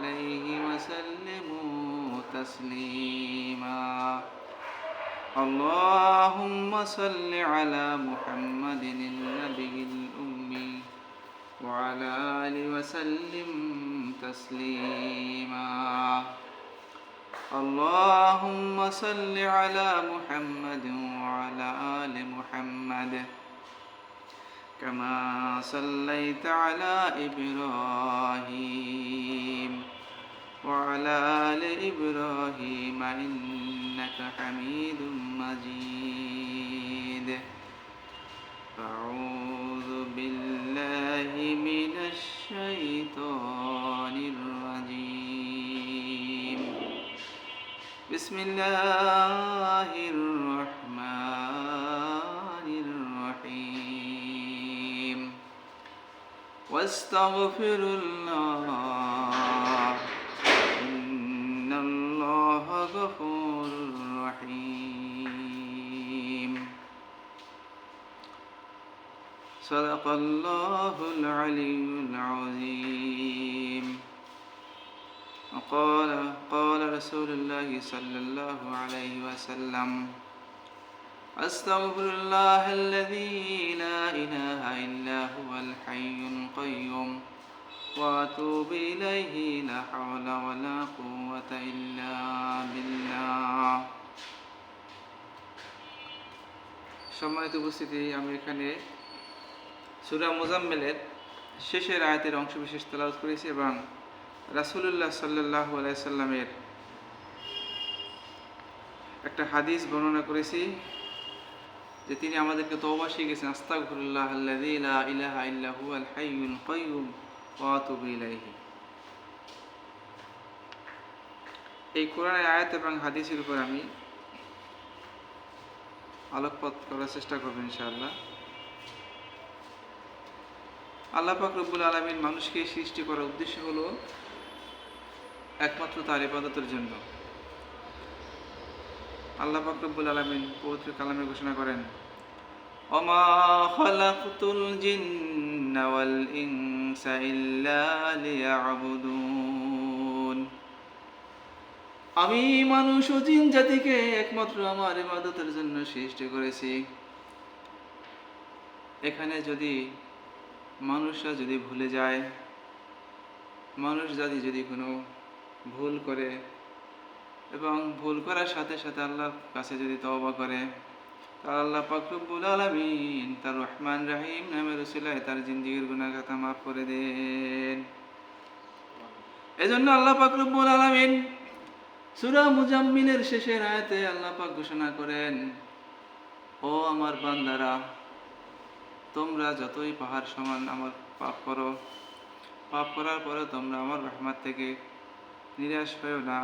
عليه وسلموا تسليما. اللهم صل على محمد النبي الأمي وعلى آله وسلم تسليما. اللهم صل على محمد وعلى آل محمد كما صليت على إبراهيم. وعلى آل إبراهيم إنك حميد مجيد أعوذ بالله من الشيطان الرجيم بسم الله الرحمن الرحيم واستغفر الله صدق الله العلي العظيم وقال قال رسول الله صلى الله عليه وسلم أستغفر الله الذي لا إله إلا هو الحي القيوم وأتوب إليه لا حول ولا قوة إلا بالله সম্মানিত উপস্থিতি আমি এখানে সুরা মোজাম্মেলের শেষের আয়াতের অংশ বিশেষ তেলাওয়াত করেছি এবং রাসুলুল্লাহ সাল্লাহ আলাইসাল্লামের একটা হাদিস বর্ণনা করেছি যে তিনি আমাদেরকে তওবা শিখেছেন আস্তাগফিরুল্লাহ আল্লাযী লা ইলাহা ইল্লা হুয়াল এই কোরআনের আয়াত এবং হাদিসের উপর আমি আলোকপাত করার চেষ্টা করব ইনশাআল্লাহ। আল্লাহ পাক রব্বুল আলমিন মানুষকে সৃষ্টি করার উদ্দেশ্য হলো একমাত্র তার ইবাদতের জন্য। আল্লাহ পাক রব্বুল আলমিন পবিত্র কালামে ঘোষণা করেন ওয়াল ইনসা ইল্লা লিয়াবুদুন। আমি মানুষ ও জিন জাতিকে একমাত্র আমার ইবাদতের জন্য সৃষ্টি করেছি। এখানে যদি মানুষরা যদি ভুলে যায়, মানুষ জাতি যদি কোনো ভুল করে এবং ভুল করার সাথে সাথে আল্লাহর কাছে যদি তওবা করে, তার আল্লাহ পাকরুবুল আলমিন তার রহমান রাহিম নামে রসিলায় তার জিন্দিগির গুণাগাতা মাফ করে দেন। এজন্য আল্লাহ পাকরুবুল আলমিন সুরা মুজাম্মিনের শেষের আয়াতে আল্লাহ পাক ঘোষণা করেন, ও আমার বান্দারা তোমরা যতই পাহাড় সমান আমার পাপ করো, পাপ করার পরে তোমরা আমার রহমাত থেকে নিরাশ হয়েও না।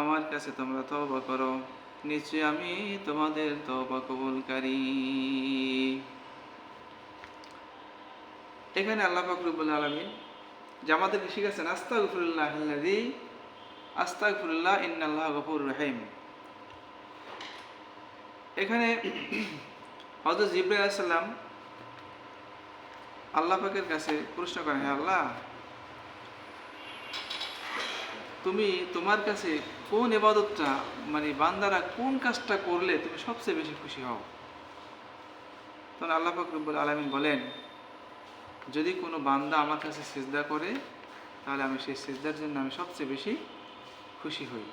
আমার কাছে তোমরা তওবা করো। নিশ্চয়ই আমি তোমাদের তওবা কবুলকারী। এখানে আল্লাহ ফাকরুবুল আলমী যে আমাদেরকে শিখেছেন আস্তাগফিরুল্লাহ আল্লাযী, আস্তাগফিরুল্লাহ ইন্নাল্লাহ গফুর রহিম। এখানে হজরত জিব্রাইল আলাইহিস সালাম আল্লাহ পাকের কাছে প্রশ্ন করেন হ্যাঁ আল্লাহ, তুমি তোমার কাছে কোন এবাদতটা মানে বান্দারা কোন কাজটা করলে তুমি সবচেয়ে বেশি খুশি হও? তখন আল্লাহ ফাকরুবুল আলমিন বলেন, যদি কোনো বান্দা আমার কাছে সেজদা করে, তাহলে আমি সেই সেজদার জন্য আমি সবচেয়ে বেশি খুশি হই।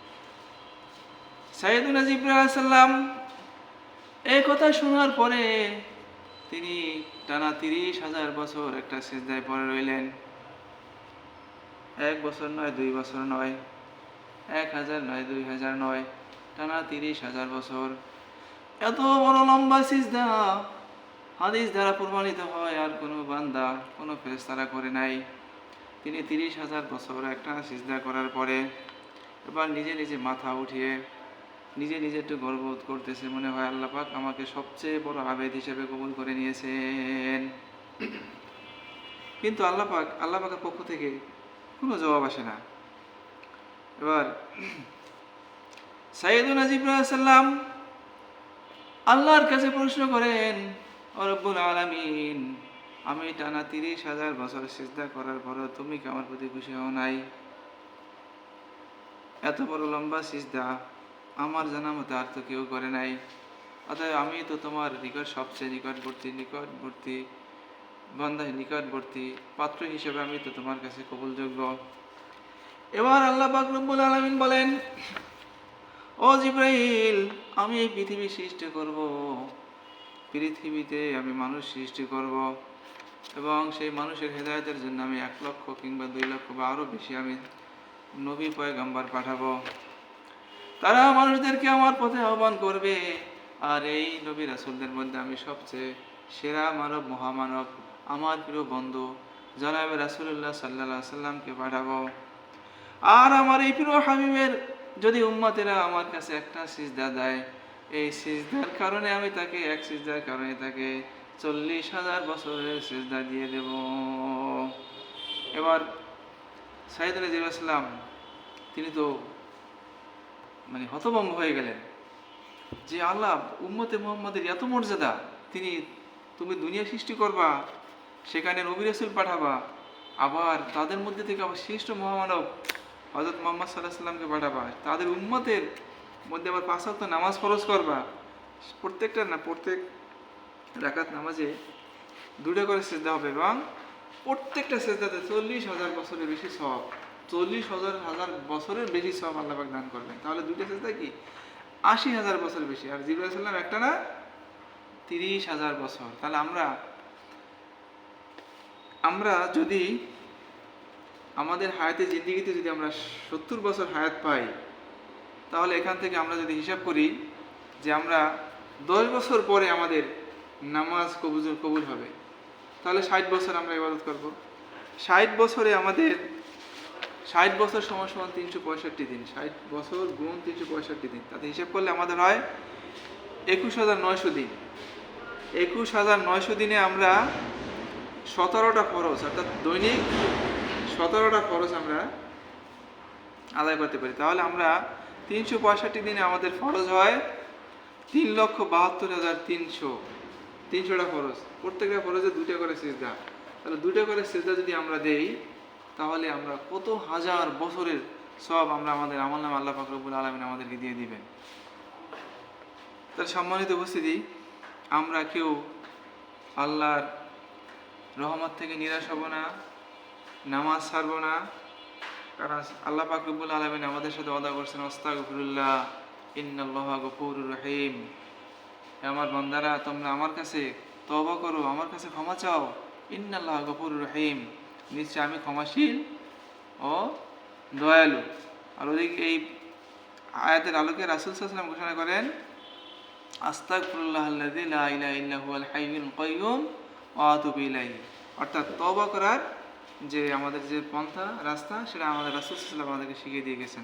সাইদুল জিব্রাহ সাল্লাম এই কথা শোনার পরে তিনি টানা তিরিশ হাজার বছর একটা সেজদায় পরে রইলেন। এক বছর নয়, দুই বছর নয়, এক হাজার নয়, দুই হাজার নয়, টানা তিরিশ হাজার বছর। এত বড় লম্বা সিজদা, হাদিস দ্বারা প্রমাণিত হয় আর কোনো বান্দা, কোনো ফেরেশতারা করে নাই। তিনি তিরিশ হাজার বছর একটা সিজদা করার পরে এবার নিজে নিজে মাথা উঠিয়ে নিজে নিজে একটু গর্ববোধ করতেছে, মনে হয় আল্লাহ পাক আমাকে সবচেয়ে বড় আবেদ হিসেবে কবুল করে নিয়েছেন। কিন্তু আল্লাহ পাক, আল্লাহ পাকের পক্ষ থেকে কোনো জবাব আসে না। এবার সাইদুল আজিবুল্লাহাম আল্লাহর কাছে প্রশ্ন করেন, ও রব্বুল আলামিন, আমি টানা তিরিশ হাজার বছর সিজদা করার পরও তুমি কি আমার প্রতি খুশি হও নাই? এত বড় লম্বা সিজদা আমার জানা মতো আর তো কেউ করে নাই। অতএব আমি তো তোমার নিকট সবচেয়ে নিকটবর্তী নিকটবর্তী বন্ধায় নিকটবর্তী পাত্র হিসেবে আমি তো তোমার কাছে কবুলযোগ্য। এবার আল্লাহ পাক রব্বুল আলামিন বলেন, ও জিব্রাইল, আমি এই পৃথিবী সৃষ্টি করব। পৃথিবীতে আমি মানুষ সৃষ্টি করব এবং সেই মানুষের হেদায়তের জন্য আমি এক লক্ষ কিংবা দুই লক্ষ বা আরও বেশি আমি নবী পয়গাম্বার পাঠাবো। তারা মানুষদেরকে আমার পথে আহ্বান করবে। আর এই নবী রাসুলদের মধ্যে আমি সবচেয়ে সেরা মানব, মহামানব, আমার প্রিয় বন্ধু জনাবে রাসুল্লাহ সাল্লাহ সাল্লামকে পাঠাবো। আর আমার এই প্রিয় হাবিবের যদি উম্মতেরা আমার কাছে একটা সিজদা দেয়, এই সিজদার কারণে আমি তাকে, এক সিজদার কারণে তাকে চল্লিশ হাজার বছরের সিজদা দিয়ে দেব। এবার সাইদ রাজিউল্লাহাম তিনি তো মানে হতভম্ব হয়ে গেলেন। যে আল্লাহ, উম্মতে মোহাম্মদের এত মর্যাদা, তিনি, তুমি দুনিয়া সৃষ্টি করবা, সেখানে নবী রাসুল পাঠাবা, আবার তাদের মধ্যে থেকে আবার শ্রেষ্ঠ মহামানব হজরত মোহাম্মদ সাল্লাহ সাল্লামকে পাঠাবা, তাদের উম্মতের মধ্যে আবার পাঁচ ওয়াক্ত নামাজ ফরজ করবা। প্রত্যেকটা না, প্রত্যেক রাকাত নামাজে দুটো করে সেজদা হবে এবং প্রত্যেকটা সেজদাতে চল্লিশ হাজার বছরের বেশি সব চল্লিশ হাজার হাজার বছরের বেশি সব আল্লাহ পাক দান করবেন তাহলে দুটো সেজদা কি? আশি হাজার বছর বেশি। আর জিবরাইল সাল্লাম একটা না? তিরিশ হাজার বছর। তাহলে আমরা আমরা যদি আমাদের হায়াতে জিন্দিগিতে যদি আমরা সত্তর বছর হায়াত পাই, তাহলে এখান থেকে আমরা যদি হিসাব করি যে আমরা দশ বছর পরে আমাদের নামাজ কবুল কবুল হবে, তাহলে ষাট বছর আমরা ইবাদত করব। ষাট বছরে আমাদের ষাট বছর সমান সমান তিনশো পঁয়ষট্টি দিন। ষাট বছর গুণ তিনশো পঁয়ষট্টি দিন। তাতে হিসাব করলে আমাদের হয় একুশ হাজার নয়শো দিন। একুশ হাজার নয়শো দিনে আমরা সতেরোটা খরচ, অর্থাৎ দৈনিক সতেরোটা খরচ আমরা আদায় করতে পারি। তাহলে আমরা তিনশো পঁয়ষট্টি দিনে আমাদের খরচ হয় তিন লক্ষ বাহাত্তর হাজার তিনশো। তিনশোটা খরচ। প্রত্যেকটা খরচে দুটো করে সিজদা। তাহলে দুটো করে সিজদা যদি আমরা দেই তাহলে আমরা কত হাজার বছরের সব আমরা আমাদের আমল নাম আল্লাহ ফাকরবুল আলমিন আমাদেরকে দিয়ে দিবেন। তার সম্মানিত উপস্থিতি, আমরা কেউ আল্লাহর রহমত থেকে নিরাশ হব না, নামাজ ছাড়ব না, কারণ আল্লাহ পাকরবুল আলমিন আমাদের সাথে অদা করছেন অস্তাগফিরুল্লাহ ইন্নাল্লাহ গফুরুর রহিম। আমার বন্দারা, তোমরা আমার কাছে তবা করো, আমার কাছে ক্ষমা চাও, ইন্নাল্লাহ গফুরুর রহিম। নিশ্চয় আমি ক্ষমাশীল ও দয়ালু। আর ওদিকে এই আয়াতের আলোকে রাসুল সাল্লাম ঘোষণা করেন ইলাইহি। অর্থাৎ তওবা করার যে আমাদের যে পন্থা রাস্তা, সেটা আমাদের রাসুল সাল্লাম আমাদেরকে শিখিয়ে দিয়ে গেছেন।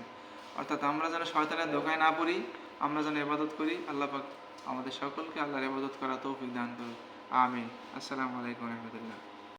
অর্থাৎ আমরা যেন শয়তানের ধোকায় না পড়ি, আমরা যেন ইবাদত করি, আল্লাহ পাক আমাদের সকলকে আল্লাহর ইবাদত করা তৌফিক দান করুন আমিন। আসসালামু আলাইকুম রহমতুল্লাহ।